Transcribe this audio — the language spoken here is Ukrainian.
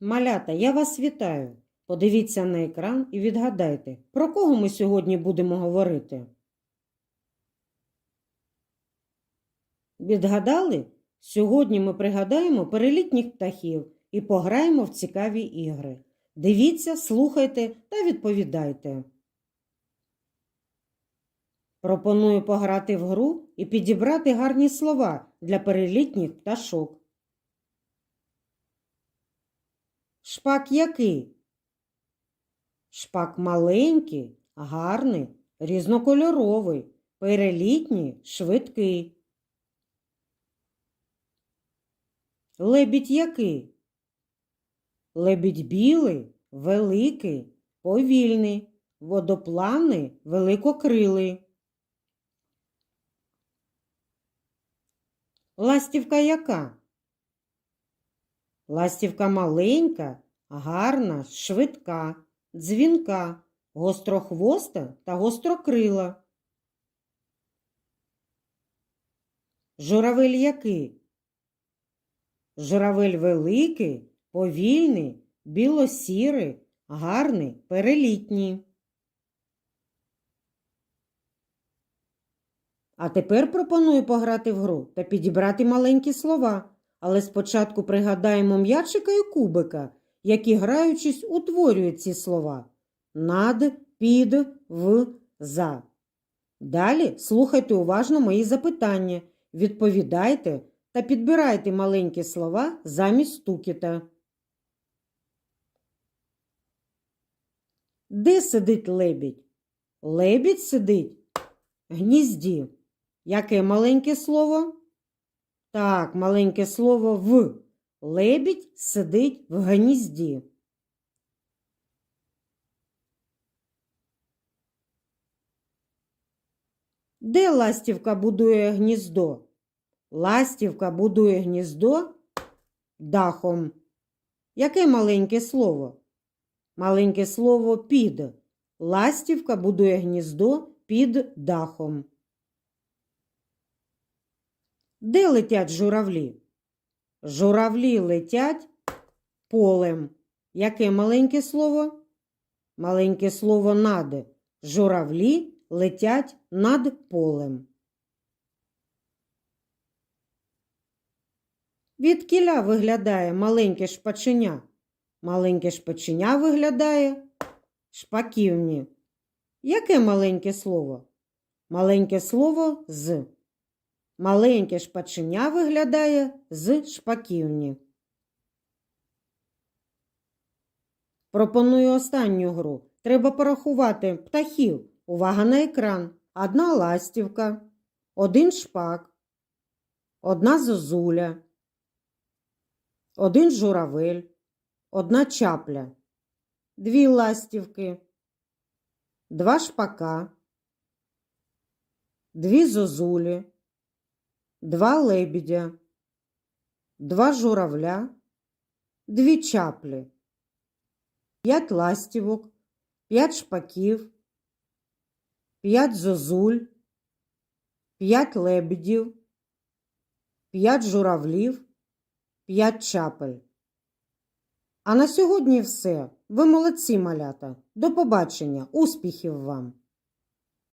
Малята, я вас вітаю. Подивіться на екран і відгадайте, про кого ми сьогодні будемо говорити. Відгадали? Сьогодні ми пригадаємо перелітніх птахів і пограємо в цікаві ігри. Дивіться, слухайте та відповідайте. Пропоную пограти в гру і підібрати гарні слова для перелітніх пташок. Шпак який? Шпак маленький, гарний, різнокольоровий, перелітній, швидкий. Лебідь який? Лебідь білий, великий, повільний, водоплавний, великокрилий. Ластівка яка? Ластівка маленька, гарна, швидка, дзвінка, гострохвоста та гострокрила. Журавель який? Журавель великий, повільний, білосірий, гарний, перелітній. А тепер пропоную пограти в гру та підібрати маленькі слова. Але спочатку пригадаємо м'ячика і кубика, які, граючись, утворюють ці слова над, під, в, за. Далі слухайте уважно мої запитання, відповідайте та підбирайте маленькі слова замість стукіта. Де сидить лебідь? Лебідь сидить гнізді. Яке маленьке слово? Так, маленьке слово в. Лебідь сидить в гнізді. Де ластівка будує гніздо? Ластівка будує гніздо дахом. Яке маленьке слово? Маленьке слово під. Ластівка будує гніздо під дахом. Де летять журавлі? Журавлі летять полем. Яке маленьке слово? Маленьке слово над. Журавлі летять над полем. Від кіля виглядає маленьке шпаченя. Маленьке шпаченя виглядає шпаківні. Яке маленьке слово? Маленьке слово з. Маленьке шпаченя виглядає з шпаківні. Пропоную останню гру. Треба порахувати птахів. Увага на екран. Одна ластівка, один шпак, одна зозуля, один журавель, одна чапля, дві ластівки, два шпака, дві зозулі два лебедя, два журавля, дві чаплі, п'ять ластівок, п'ять шпаків, п'ять зозуль, п'ять лебедів, п'ять журавлів, п'ять чапель. А на сьогодні все. Ви молодці, малята. До побачення, успіхів вам!